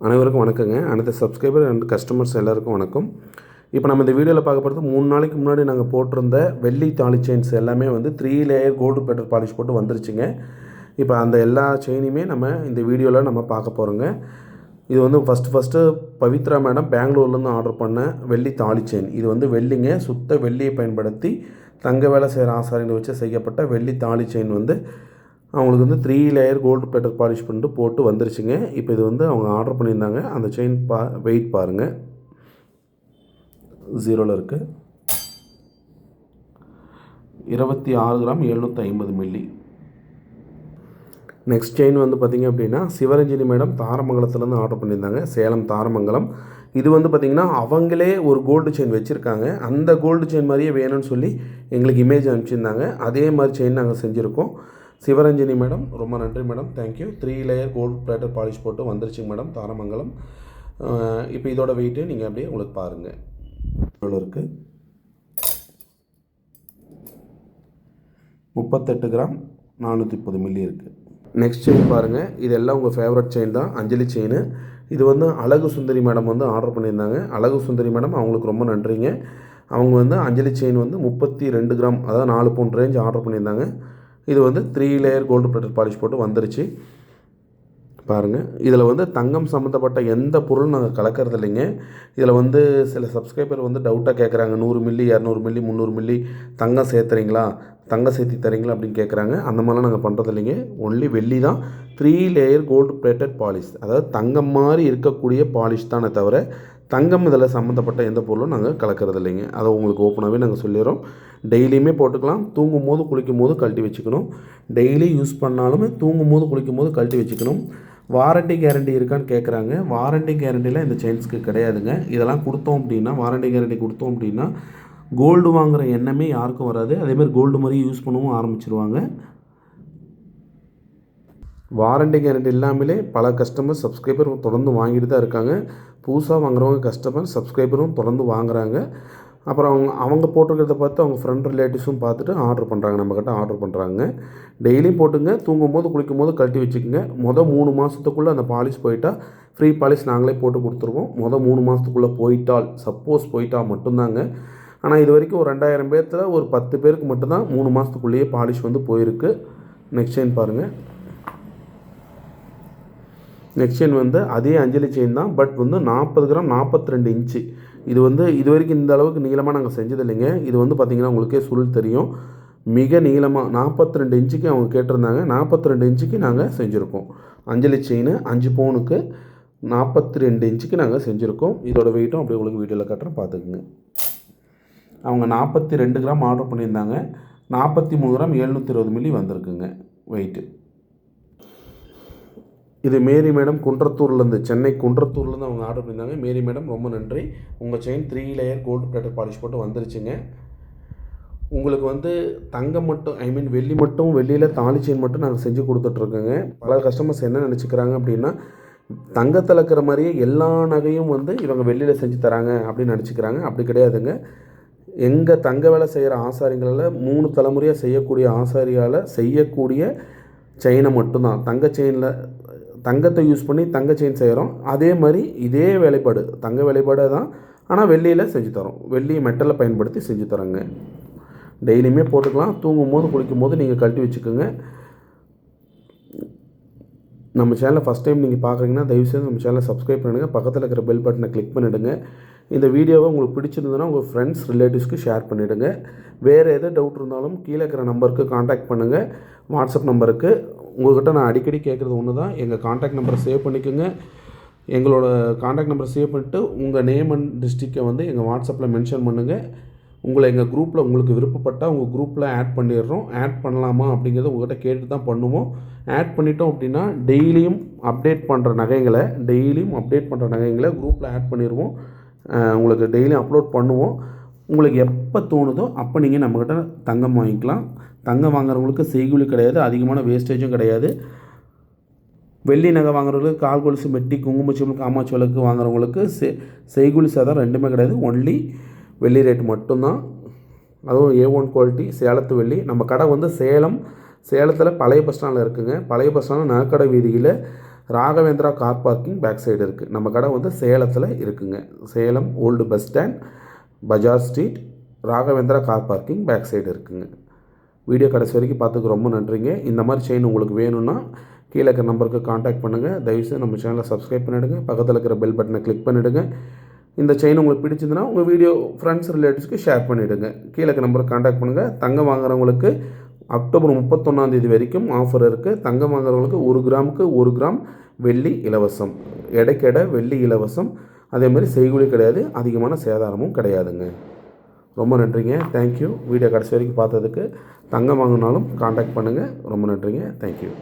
அனைவருக்கும் வணக்கங்க. அனைத்து சப்ஸ்கிரைபர் அண்ட் கஸ்டமர்ஸ் எல்லாருக்கும் வணக்கம். இப்போ நம்ம இந்த வீடியோவில் பார்க்க போகிறது மூணு நாளைக்கு முன்னாடி நாங்கள் போட்டிருந்த வெள்ளி தாலி செயின்ஸ் எல்லாமே வந்து three layer gold plater polish போட்டு வந்துருச்சுங்க. இப்போ அந்த எல்லா செயினுமே நம்ம இந்த வீடியோவில் நம்ம பார்க்க போகிறோங்க இது வந்து ஃபஸ்ட்டு ஃபஸ்ட்டு பவித்ரா மேடம் பெங்களூர்லேருந்து ஆர்டர் பண்ண வெள்ளி தாலி செயின் இது வந்து வெள்ளிங்க. சுத்த வெள்ளியை பயன்படுத்தி தங்க வேலை செய்கிற ஆசாரிகளை வச்சு செய்யப்பட்ட வெள்ளி தாலி செயின் வந்து அவங்களுக்கு வந்து three layer gold plater polish பண்ணிட்டு போட்டு வந்துருச்சுங்க. இப்போ இது வந்து அவங்க ஆர்டர் பண்ணியிருந்தாங்க. அந்த செயின் பா வெயிட் பாருங்கள் ஜீரோவில் இருக்குது இருபத்தி ஆறு கிராம் எழுநூற்றி ஐம்பது மில்லி நெக்ஸ்ட் செயின் வந்து பார்த்திங்க அப்படின்னா சிவரஞ்சினி மேடம் தாரமங்கலத்துலேருந்து ஆர்டர் பண்ணியிருந்தாங்க. சேலம் தாரமங்கலம். இது வந்து பார்த்திங்கன்னா அவங்களே ஒரு கோல்டு செயின் வச்சுருக்காங்க. அந்த கோல்டு செயின் மாதிரியே வேணும்னு சொல்லி எங்களுக்கு இமேஜ் அனுப்பிச்சிருந்தாங்க. அதே மாதிரி செயின் நாங்கள் செஞ்சுருக்கோம். சிவரஞ்சினி மேடம் ரொம்ப நன்றி madam. Thank you three layer gold plater polish போட்டு வந்துருச்சுங்க மேடம் தாரமங்கலம். இப்போ இதோட வெயிட்டு நீங்கள் அப்படியே உங்களுக்கு பாருங்கள் எவ்வளோ இருக்குது முப்பத்தெட்டு கிராம் நானூற்றி முப்பது மில்லி இருக்குது நெக்ஸ்ட் செயின் பாருங்கள் இதெல்லாம் உங்கள் ஃபேவரட் செயின் தான். அஞ்சலி செயின் இது வந்து அழகு சுந்தரி மேடம் வந்து ஆர்டர் பண்ணியிருந்தாங்க. அழகு சுந்தரி மேடம் அவங்களுக்கு ரொம்ப நன்றிங்க. அவங்க வந்து அஞ்சலி செயின் வந்து முப்பத்தி ரெண்டு கிராம் அதாவது நாலு பவுண்ட் ரேஞ்ச் ஆர்டர் பண்ணியிருந்தாங்க. இது வந்து three layer gold plated polish போட்டு வந்துருச்சு. பாருங்கள் இதில் வந்து தங்கம் சம்மந்தப்பட்ட எந்த பொருளும் நாங்கள் கலக்கிறது இல்லைங்க. இதில் வந்து சில சப்ஸ்கிரைபர் வந்து டவுட்டாக கேட்குறாங்க நூறு மில்லி இரநூறு மில்லி முந்நூறு மில்லி தங்கம் சேர்த்துறீங்களா? தங்கம் சேர்த்தி தரீங்களா அப்படின்னு கேட்குறாங்க அந்த மாதிரிலாம் நாங்கள் பண்ணுறது இல்லைங்க. ஒன்லி வெள்ளி தான். Three layer gold plated polish அதாவது தங்கம் மாதிரி இருக்கக்கூடிய பாலிஷ் தானே தவிர தங்கம் இதில் சம்மந்தப்பட்ட எந்த பொருளும் நாங்கள் கலக்கிறது இல்லைங்க. அதை உங்களுக்கு ஓப்பனாகவே நாங்கள் சொல்லிடுறோம். டெய்லியுமே போட்டுக்கலாம். தூங்கும் போது குளிக்கும் போது கழட்டி வச்சுக்கணும். டெய்லி யூஸ் பண்ணாலுமே தூங்கும் போது குளிக்கும் போது கழட்டி வச்சுக்கணும். வாரண்டி கேரண்டி இருக்கான்னு கேட்குறாங்க வாரண்டி கேரண்டிலாம் இந்த செயின்ஸ்க்கு கிடையாதுங்க. இதெல்லாம் கொடுத்தோம் அப்படின்னா வாரண்டி கேரண்டி கொடுத்தோம் அப்படின்னா கோல்டு வாங்குகிற எண்ணமே யாருக்கும் வராது. அதேமாதிரி கோல்டு மாதிரி யூஸ் பண்ணவும் ஆரம்பிச்சிருவாங்க. வாரண்டி கேரண்டி இல்லாமலே பல கஸ்டமர் சப்ஸ்கிரைபர் தொடர்ந்து வாங்கிட்டு தான் இருக்காங்க. புதுசாக வாங்குறவங்க கஸ்டமர் சப்ஸ்கிரைபரும் தொடர்ந்து வாங்குறாங்க. அப்புறம் அவங்க அவங்க போட்டிருக்கிறத பார்த்து அவங்க ஃப்ரெண்ட் ரிலேட்டிவ்ஸும் பார்த்துட்டு ஆர்டர் பண்ணுறாங்க நம்மக்கிட்ட ஆர்டர் பண்ணுறாங்க டெய்லியும் போட்டுங்க தூங்கும் போது குளிக்கும் போது கழட்டி வச்சுக்கோங்க. மொதல் மூணு மாதத்துக்குள்ளே அந்த பாலிஷ் போயிட்டால் ஃப்ரீ பாலிஷ் நாங்களே போட்டு கொடுத்துருவோம். மொதல் மூணு மாதத்துக்குள்ளே போயிட்டால் சப்போஸ் போயிட்டால் மட்டும்தாங்க. ஆனால் இது வரைக்கும் ஒரு ரெண்டாயிரம் பேர்த்தில் ஒரு பத்து பேருக்கு மட்டும்தான் மூணு மாதத்துக்குள்ளேயே பாலிஷ் வந்து போயிருக்கு. நெக்ஸ்ட் செயின் பாருங்கள் நெக்ஸ்ட் செயின் வந்து அதே அஞ்சலி செயின் தான். பட் வந்து நாற்பது கிராம் நாற்பத்தி ரெண்டு இன்ச்சு. இது வந்து இது வரைக்கும் இந்த அளவுக்கு நீளமாக நாங்கள் செஞ்சது இல்லைங்க இது வந்து பார்த்திங்கன்னா உங்களுக்கே சுருள் தெரியும். மிக நீளமாக நாற்பத்தி ரெண்டு இன்ச்சுக்கு அவங்க கேட்டிருந்தாங்க. நாற்பத்தி ரெண்டு இன்ச்சுக்கு நாங்கள் செஞ்சுருக்கோம். அஞ்சலி செயின் அஞ்சு பவுனுக்கு நாற்பத்தி ரெண்டு இன்ச்சுக்கு நாங்கள் செஞ்சுருக்கோம். இதோட வெயிட்டும் அப்படியே உங்களுக்கு வீடியோவில் கட்டுறேன். பார்த்துக்குங்க அவங்க நாற்பத்தி ரெண்டு கிராம் ஆர்டர் பண்ணியிருந்தாங்க. நாற்பத்தி மூணு கிராம் எழுநூற்றி இருபது மில்லி வந்திருக்குங்க வெயிட்டு இது மேரி மேடம் குன்றத்தூர்லேருந்து சென்னை குன்றத்தூர்லேருந்து அவங்க ஆர்டர் பண்ணியிருந்தாங்க. மேரி மேடம் ரொம்ப நன்றி. உங்கள் chain three layer gold plater polish போட்டு வந்துருச்சுங்க. உங்களுக்கு வந்து தங்கம் மட்டும் ஐ மீன் வெள்ளி மட்டும் வெள்ளியில் தாலி செயின் மட்டும் நாங்கள் செஞ்சு கொடுத்துட்ருக்கோங்க. பல கஸ்டமர்ஸ் என்ன நினச்சிக்கிறாங்க அப்படின்னா தங்கத்தில் இருக்கிற மாதிரியே எல்லா நகையும் வந்து இவங்க வெளியில் செஞ்சு தராங்க அப்படின்னு நினச்சிக்கிறாங்க. அப்படி கிடையாதுங்க. எங்கள் தங்க வேலை செய்கிற ஆசாரிகளில் மூணு தலைமுறையாக செய்யக்கூடிய ஆசாரியால் செய்யக்கூடிய செயினை மட்டும்தான். தங்க செயினில் தங்கத்தை யூஸ் பண்ணி தங்க செயின் செய்கிறோம் அதே மாதிரி இதே வேலைப்பாடு தங்க வேலைப்பாடு தான். ஆனால் வெள்ளியில் செஞ்சு தரோம். வெள்ளி மெட்டலை பயன்படுத்தி செஞ்சு தரோங்க. டெய்லியுமே போட்டுக்கலாம். தூங்கும் போது குளிக்கும் போது நீங்கள் கழட்டி வச்சுக்கோங்க. நம்ம சேனலை ஃபஸ்ட் டைம் நீங்கள் பார்க்குறீங்கன்னா தயவுசெய்து நம்ம சேனலை சப்ஸ்கிரைப் பண்ணிடுங்க பக்கத்தில் இருக்கிற பெல் பட்டனை கிளிக் பண்ணிவிடுங்க இந்த வீடியோவை உங்களுக்கு பிடிச்சிருந்ததுன்னா உங்கள் ஃப்ரெண்ட்ஸ் ரிலேட்டிவ்ஸ்க்கு ஷேர் பண்ணிவிடுங்க வேறு எது டவுட் இருந்தாலும் கீழே இருக்கிற நம்பருக்கு காண்டாக்ட் பண்ணுங்கள் வாட்ஸ்அப் நம்பருக்கு உங்கள்கிட்ட நான் அடிக்கடி கேட்குறது ஒன்று தான் எங்கள் காண்டாக்ட் நம்பரை சேவ் பண்ணிக்கோங்க. எங்களோட காண்டாக்ட் நம்பரை சேவ் பண்ணிவிட்டு உங்கள் நேம் அண்ட் டிஸ்ட்ரிக்டை வந்து எங்கள் வாட்ஸ்அப்பில் மென்ஷன் பண்ணுங்கள் உங்களை எங்கள் குரூப்பில் உங்களுக்கு விருப்பப்பட்டால் உங்கள் குரூப்பில் ஆட் பண்ணிடுறோம். ஆட் பண்ணலாமா அப்படிங்கிறத உங்கள்கிட்ட கேட்டு தான் பண்ணுவோம். ஆட் பண்ணிட்டோம் அப்படின்னா டெய்லியும் அப்டேட் பண்ணுற நகைங்களை டெய்லியும் அப்டேட் பண்ணுற நகைங்களை குரூப்பில் ஆட் பண்ணிடுவோம். உங்களுக்கு டெய்லியும் அப்லோட் பண்ணுவோம். உங்களுக்கு எப்போ தோணுதோ அப்போ நீங்கள் நம்மக்கிட்ட தங்கம் வாங்கிக்கலாம். தங்கம் வாங்குறவங்களுக்கு செய்கூலி கிடையாது அதிகமான வேஸ்டேஜும் கிடையாது. வெள்ளி நகை வாங்குறவங்களுக்கு கால் கொலுசு மெட்டி குங்குமச்சிமல் காமாட்சி விளக்கு வாங்குறவங்களுக்கு செ செய்கூலி சாதம் ரெண்டுமே கிடையாது. ஒன்லி வெள்ளி ரேட் மட்டும்தான். அதுவும் ஏ ஒன் குவாலிட்டி சேலத்து வெள்ளி. நம்ம கடை வந்து சேலம் சேலத்தில் பழைய பஸ் ஸ்டாண்டில் இருக்குங்க. பழைய பஸ் ஸ்டாண்டில் நகைக்கடை வீதியில் Raghavendra car parking back side இருக்குது நம்ம கடை வந்து சேலத்தில் இருக்குங்க. Salem old bus stand Bajaj street Raghavendra car parking back side இருக்குங்க. வீடியோ கடைசி வரைக்கும் பார்த்துக்கு ரொம்ப நன்றிங்க. இந்த மாதிரி செயின் உங்களுக்கு வேணும்னா கீழே இருக்கிற நம்பருக்கு காண்டாக்ட் பண்ணுங்கள் தயவுசெய்து நம்ம சேனலை சப்ஸ்கிரைப் பண்ணிவிடுங்க பக்கத்தில் இருக்கிற பெல் பட்டனை கிளிக் பண்ணிவிடுங்க இந்த செயின் உங்களுக்கு பிடிச்சிருந்துன்னா உங்கள் வீடியோ ஃப்ரெண்ட்ஸ் ரிலேட்டிவ்ஸ்க்கு ஷேர் பண்ணிவிடுங்க கீழே இருக்கிற நம்பருக்கு காண்டாக்ட் பண்ணுங்கள் தங்கம் வாங்குறவங்களுக்கு அக்டோபர் முப்பத்தொன்னாந்தேதி வரைக்கும் ஆஃபர் இருக்குது தங்கம் வாங்குறவங்களுக்கு ஒரு கிராமுக்கு ஒரு கிராம் வெள்ளி இலவசம். எடைக்கெடை வெள்ளி இலவசம். அதே மாதிரி செய்கூலி கிடையாது அதிகமான சேதாரமும் கிடையாதுங்க. ரொம்ப நன்றிங்க. தேங்க்யூ வீடியோ கடைசி வரைக்கும் பார்த்ததுக்கு தங்கம் வாங்கினாலும் காண்டாக்ட் பண்ணுங்கள் ரொம்ப நன்றிங்க. தேங்க்யூ